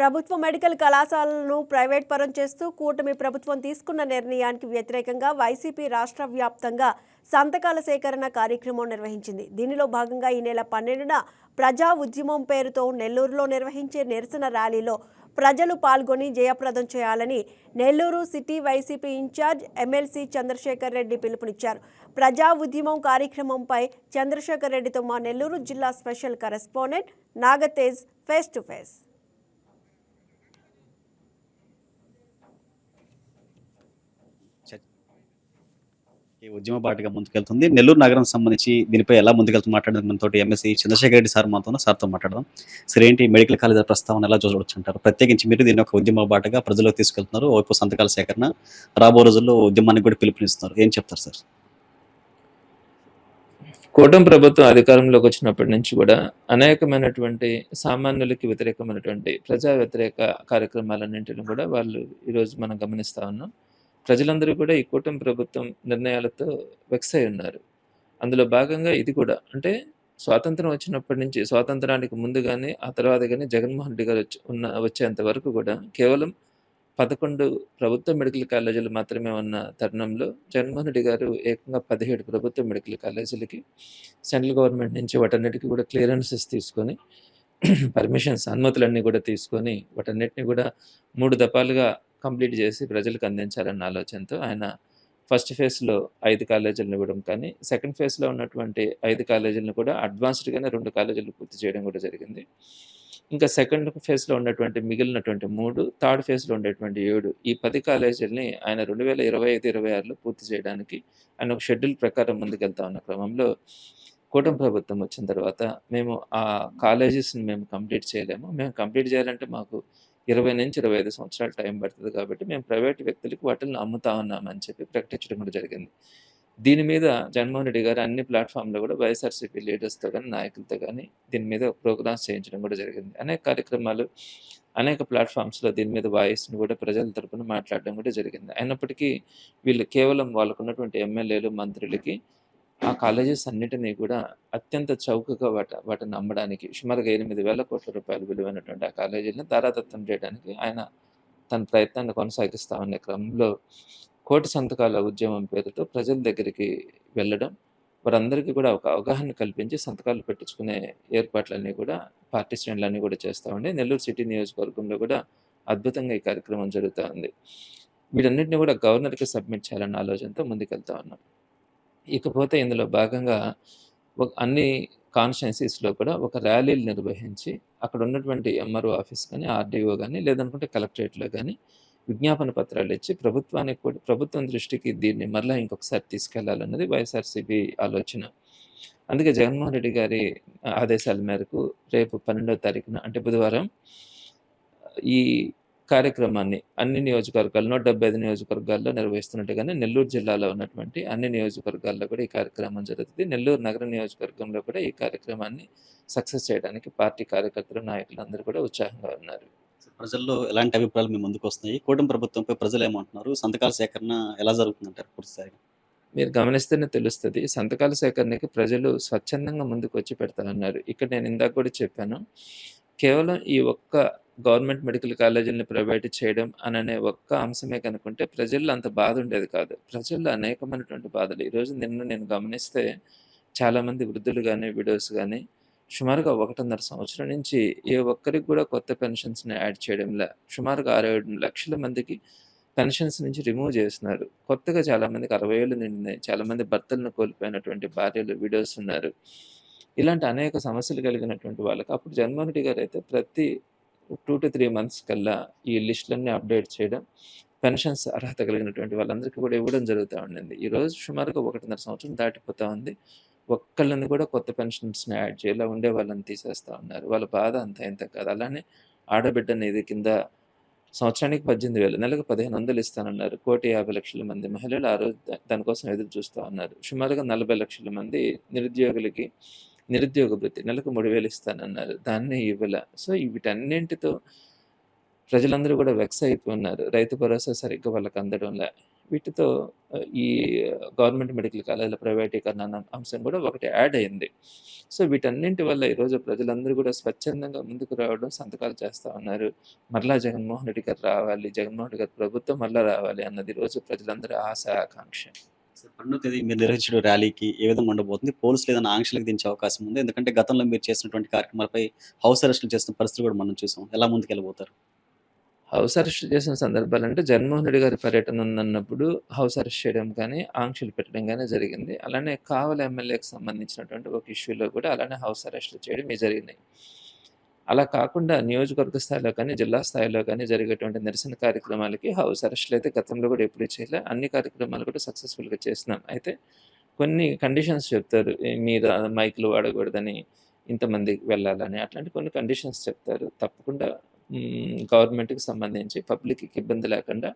ప్రభుత్వ మెడికల్ కళాశాలలను ప్రైవేట్ పరం చేస్తూ కూటమి ప్రభుత్వం తీసుకున్న నిర్ణయానికి వ్యతిరేకంగా వైసీపీ రాష్ట్ర వ్యాప్తంగా సంతకాల సేకరణ కార్యక్రమం నిర్వహించింది. దీనిలో భాగంగా ఈ నెల పన్నెండున ప్రజా ఉద్యమం పేరుతో నెల్లూరులో నిర్వహించే నిరసన ర్యాలీలో ప్రజలు పాల్గొని జయప్రదం చేయాలని Nellore city YCP incharge MLC Chandrasekhar Reddy పిలుపునిచ్చారు. ప్రజా ఉద్యమం కార్యక్రమంపై చంద్రశేఖర్ రెడ్డితో మా నెల్లూరు జిల్లా special correspondent Nagatej face to face. ఈ ఉద్యమ బాటగా ముందుకెళ్తుంది. నెల్లూరు నగరం సంబంధించి దీనిపై ఎలా ముందుకెళ్తూ మాట్లాడడం మనతో ఎంఎస్సీ చంద్రశేఖర రెడ్డి సార్ మాతో సార్తో మాట్లాడదాం. సరే ఏంటి మెడికల్ కాలేజీల ప్రస్తావన ఎలా చూడవచ్చు అంటారు? ప్రత్యేకించి మీరు దీన్ని ఒక ఉద్యమ బాటగా ప్రజలకు తీసుకెళ్తున్నారు. వైపు సంతకాల సేకరణ రాబో రోజుల్లో ఉద్యమానికి కూడా పిలుపునిస్తున్నారు. ఏం చెప్తారు సార్? కూటమి ప్రభుత్వం అధికారంలోకి వచ్చినప్పటి నుంచి కూడా అనేకమైనటువంటి సామాన్యులకి వ్యతిరేకమైనటువంటి ప్రజా వ్యతిరేక కార్యక్రమాలన్నింటిని కూడా వాళ్ళు ఈరోజు మనం గమనిస్తా ఉన్నాం. ప్రజలందరూ కూడా ఈ కూటమి ప్రభుత్వం నిర్ణయాలతో వెక్స్ అయి ఉన్నారు. అందులో భాగంగా ఇది కూడా. అంటే స్వాతంత్రం వచ్చినప్పటి నుంచి స్వాతంత్రానికి ముందు కానీ ఆ తర్వాత కానీ జగన్మోహన్ రెడ్డి గారు వచ్చి ఉన్న వచ్చేంత వరకు కూడా కేవలం పదకొండు ప్రభుత్వ మెడికల్ కాలేజీలు మాత్రమే ఉన్న తరుణంలో జగన్మోహన్ రెడ్డి గారు ఏకంగా పదిహేడు ప్రభుత్వ మెడికల్ కాలేజీలకి సెంట్రల్ గవర్నమెంట్ నుంచి వాటన్నిటికీ కూడా క్లియరెన్సెస్ తీసుకొని పర్మిషన్స్ అనుమతులన్నీ కూడా తీసుకొని వాటన్నిటిని కూడా మూడు దఫాలుగా కంప్లీట్ చేసి ప్రజలకు అందించాలన్న ఆలోచనతో ఆయన ఫస్ట్ ఫేజ్లో ఐదు కాలేజీలను ఇవ్వడం కానీ సెకండ్ ఫేజ్లో ఉన్నటువంటి ఐదు కాలేజీలను కూడా అడ్వాన్స్డ్గానే రెండు కాలేజీలు పూర్తి చేయడం కూడా జరిగింది. ఇంకా సెకండ్ ఫేజ్లో ఉన్నటువంటి మిగిలినటువంటి మూడు థర్డ్ ఫేజ్లో ఉండేటువంటి ఏడు ఈ పది కాలేజీలని ఆయన రెండు వేల ఇరవై ఐదు ఇరవై ఆరులో పూర్తి చేయడానికి ఆయన ఒక షెడ్యూల్ ప్రకారం ముందుకెళ్తా ఉన్న క్రమంలో కూటమి ప్రభుత్వం వచ్చిన తర్వాత మేము ఆ కాలేజెస్ని మేము కంప్లీట్ చేయలేము. మేము కంప్లీట్ చేయాలంటే మాకు ఇరవై నుంచి ఇరవై ఐదు సంవత్సరాలు టైం పడుతుంది కాబట్టి మేము ప్రైవేట్ వ్యక్తులకు వాటిని అమ్ముతా ఉన్నామని చెప్పి ప్రకటించడం కూడా జరిగింది. దీని మీద జగన్మోహన్ రెడ్డి గారు అన్ని ప్లాట్ఫామ్లో కూడా వైఎస్ఆర్సీపీ లీడర్స్తో కానీ నాయకులతో కానీ దీని మీద ప్రోగ్రామ్స్ చేయించడం కూడా జరిగింది. అనేక కార్యక్రమాలు అనేక ప్లాట్ఫామ్స్లో దీని మీద వాయిస్ని కూడా ప్రజల తరపున మాట్లాడడం కూడా జరిగింది. అయినప్పటికీ వీళ్ళు కేవలం వాళ్ళకున్నటువంటి ఎమ్మెల్యేలు మంత్రులకి ఆ కాలేజెస్ అన్నిటినీ కూడా అత్యంత చౌకగా వాట వాటిని అమ్మడానికి సుమారుగా ఎనిమిది వేల కోట్ల రూపాయలు విలువైనటువంటి ఆ కాలేజీలను తారాతత్వం చేయడానికి ఆయన తన ప్రయత్నాన్ని కొనసాగిస్తా ఉన్న క్రమంలో కోటి సంతకాల ఉద్యమం పేరుతో ప్రజల దగ్గరికి వెళ్ళడం వారందరికీ కూడా ఒక అవగాహన కల్పించి సంతకాలు పెట్టించుకునే ఏర్పాట్లన్నీ కూడా పార్టీ శ్రేణులన్నీ కూడా చేస్తూ ఉండే నెల్లూరు సిటీ నియోజకవర్గంలో కూడా అద్భుతంగా ఈ కార్యక్రమం జరుగుతూ ఉంది. వీటన్నిటిని కూడా గవర్నర్కి సబ్మిట్ చేయాలన్న ఆలోచనతో ముందుకెళ్తా ఉన్నాం. ఇకపోతే ఇందులో భాగంగా ఒక అన్ని కాన్స్టిట్యున్సీస్లో కూడా ఒక ర్యాలీలు నిర్వహించి అక్కడ ఉన్నటువంటి ఎంఆర్ఓ ఆఫీస్ కానీ ఆర్డీఓ కానీ లేదనుకుంటే కలెక్టరేట్లో కానీ విజ్ఞాపన పత్రాలు ఇచ్చి ప్రభుత్వానికి కూడా ప్రభుత్వం దృష్టికి దీన్ని మరలా ఇంకొకసారి తీసుకెళ్ళాలన్నది వైఎస్ఆర్సీపీ ఆలోచన. అందుకే జగన్మోహన్ రెడ్డి గారి ఆదేశాల మేరకు రేపు పన్నెండవ తారీఖున అంటే బుధవారం ఈ కార్యక్రమాన్ని అన్ని నియోజకవర్గాలు నూట డెబ్బై ఐదు నియోజకవర్గాల్లో నిర్వహిస్తున్నట్టుగానే నెల్లూరు జిల్లాలో ఉన్నటువంటి అన్ని నియోజకవర్గాల్లో కూడా ఈ కార్యక్రమం జరుగుతుంది. నెల్లూరు నగర నియోజకవర్గంలో కూడా ఈ కార్యక్రమాన్ని సక్సెస్ చేయడానికి పార్టీ కార్యకర్తలు నాయకులు అందరూ కూడా ఉత్సాహంగా ఉన్నారు. ప్రజల్లో ఎలాంటి అభిప్రాయాలు మీ ముందుకు వస్తున్నాయి? కూటమి ప్రభుత్వంపై ప్రజలు ఏమంటున్నారు? సంతకాల సేకరణ ఎలా జరుగుతుందంటారు పూర్తి స్థాయిగా మీరు గమనిస్తేనే తెలుస్తుంది సంతకాల సేకరణకి ప్రజలు స్వచ్ఛందంగా ముందుకు వచ్చి పెడతారన్నారు ఇక్కడ నేను ఇందాక కూడా చెప్పాను కేవలం ఈ ఒక్క గవర్నమెంట్ మెడికల్ కాలేజీని ప్రైవేట్ చేయడం అననే ఒక్క అంశమే కనుకుంటే ప్రజల్లో అంత బాధ ఉండేది కాదు. ప్రజల్లో అనేకమైనటువంటి బాధలు. ఈరోజు నిన్న నేను గమనిస్తే చాలామంది వృద్ధులు కానీ విడోస్ కానీ సుమారుగా ఒకటిన్నర సంవత్సరం నుంచి ఏ ఒక్కరికి కూడా కొత్త పెన్షన్స్ని యాడ్ చేయడంలా సుమారుగా అరవై ఏడు లక్షల మందికి పెన్షన్స్ నుంచి రిమూవ్ చేస్తున్నారు. కొత్తగా చాలామందికి అరవై ఏళ్ళు నిండినాయి. చాలామంది భర్తలను కోల్పోయినటువంటి భార్యలు విడోస్ ఉన్నారు. ఇలాంటి అనేక సమస్యలు కలిగినటువంటి వాళ్ళకి అప్పుడు జగన్మోహన్ రెడ్డి గారు అయితే ప్రతి టూ టు త్రీ మంత్స్ కల్లా ఈ లిస్టులన్నీ అప్డేట్ చేయడం పెన్షన్స్ అర్హత కలిగినటువంటి వాళ్ళందరికీ కూడా ఇవ్వడం జరుగుతూ ఉండింది. ఈరోజు సుమారుగా ఒకటిన్నర సంవత్సరం దాటిపోతూ ఉంది. ఒక్కళ్ళని కూడా కొత్త పెన్షన్స్ని యాడ్ చేయాలి ఉండే వాళ్ళని తీసేస్తూ ఉన్నారు. వాళ్ళ బాధ అంత ఇంత కాదు. అలానే ఆడబిడ్డ అనేది కింద సంవత్సరానికి పద్దెనిమిది వేలు నెలకు పదిహేను వందలు ఇస్తానన్నారు. కోటి యాభై లక్షల మంది మహిళలు ఆ రోజు దానికోసం ఎదురు చూస్తూ ఉన్నారు. సుమారుగా నలభై లక్షల మంది నిరుద్యోగులకి నిరుద్యోగ వృత్తి నెలకు మూడు వేలు ఇస్తానన్నారు. దాన్ని ఇవ్వాల. సో వీటన్నింటితో ప్రజలందరూ కూడా వెక్స్ అయిపోతున్నారు. రైతు భరోసా సరిగ్గా వాళ్ళకి అందడంలే. వీటితో ఈ గవర్నమెంట్ మెడికల్ కాలేజీల ప్రైవేటీకరణ అన్న అంశం కూడా ఒకటి యాడ్ అయింది. సో వీటన్నింటి వల్ల ఈరోజు ప్రజలందరూ కూడా స్వచ్ఛందంగా ముందుకు రావడం సంతకాలు చేస్తూ ఉన్నారు. మరలా జగన్మోహన్ రెడ్డి గారు రావాలి జగన్మోహన్ రెడ్డి గారి ప్రభుత్వం మరలా రావాలి అన్నది ఈరోజు ప్రజలందరూ ఆశ ఆకాంక్ష పన్నెండో తేదీ మీరు నిర్వహించిన ర్యాలీకి ఏ విధంగా ఉండబోతుంది? పోలీసులు ఏదైనా ఆంక్షలకు దించే అవకాశం ఉంది? ఎందుకంటే గతంలో మీరు చేసినటువంటి కార్యక్రమాలపై హౌస్ అరెస్టులు చేసిన పరిస్థితి కూడా మనం చూసాం. ఎలా ముందుకెళ్ళబోతారు హౌస్ అరెస్ట్ చేసిన సందర్భాలు అంటే జగన్మోహన్ రెడ్డి గారి పర్యటన ఉందన్నప్పుడు హౌస్ అరెస్ట్ చేయడం కానీ ఆంక్షలు పెట్టడం కానీ జరిగింది. అలానే కావల ఎమ్మెల్యేకి సంబంధించినటువంటి ఒక ఇష్యూలో కూడా అలానే హౌస్ అరెస్టులు చేయడం జరిగినాయి. అలా కాకుండా నియోజకవర్గ స్థాయిలో కానీ జిల్లా స్థాయిలో కానీ జరిగేటువంటి నిరసన కార్యక్రమాలకి హౌస్ అరెస్టులు అయితే గతంలో కూడా ఎప్పుడు చేయలే. అన్ని కార్యక్రమాలు కూడా సక్సెస్ఫుల్గా చేస్తున్నాం. అయితే కొన్ని కండిషన్స్ చెప్తారు. మీరు మైకులు వాడకూడదని ఇంతమందికి వెళ్ళాలని అట్లాంటి కొన్ని కండిషన్స్ చెప్తారు. తప్పకుండా గవర్నమెంట్కి సంబంధించి పబ్లిక్కి ఇబ్బంది లేకుండా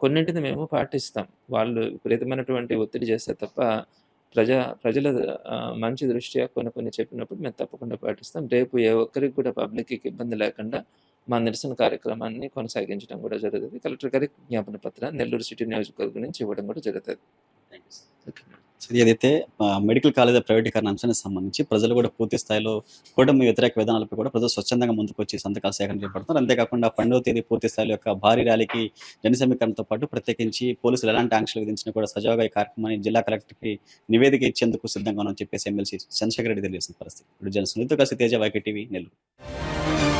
కొన్నింటిని మేము పాటిస్తాం. వాళ్ళు విపరీతమైనటువంటి ఒత్తిడి చేస్తే తప్ప ప్రజా ప్రజల మంచి దృష్ట్యా కొన్ని కొన్ని చెప్పినప్పుడు మేము తప్పకుండా పాటిస్తాం. రేపు ఏ ఒక్కరికి కూడా పబ్లిక్కి ఇబ్బంది లేకుండా మా నిరసన కార్యక్రమాన్ని కొనసాగించడం కూడా జరుగుతుంది. కలెక్టర్ గారికి జ్ఞాపన పత్రం నెల్లూరు సిటీ నియోజకవర్గం నుంచి ఇవ్వడం కూడా జరుగుతుంది. ఓకే. సో ఏదైతే మెడికల్ కాలేజ్ ప్రైవేటీకరణ అంశానికి సంబంధించి ప్రజలు కూడా పూర్తి స్థాయిలో కూటమి వ్యతిరేక విధానాలపై కూడా ప్రజలు స్వచ్ఛందంగా ముందుకు వచ్చి సంతకాలు సేకరణ చేపడుతున్నారు. అంతేకాకుండా పండవ తేదీ పూర్తి స్థాయిలో యొక్క భారీ ర్యాలీకి జనసమీకరణతో పాటు ప్రత్యేకించి పోలీసులు ఎలాంటి ఆంక్షలు విధించినా కూడా సజావుగా ఈ కార్యక్రమాన్ని జిల్లా కలెక్టర్కి నివేదిక ఇచ్చేందుకు సిద్ధంగా ఉన్నామని చెప్పేసి ఎమ్మెల్సీ చంద్రశేఖర్ రెడ్డి తెలియజేసిన పరిస్థితి. ఇప్పుడు జన సునీత కలిసి తేజ వైకే టీవీ నెల్లూరు.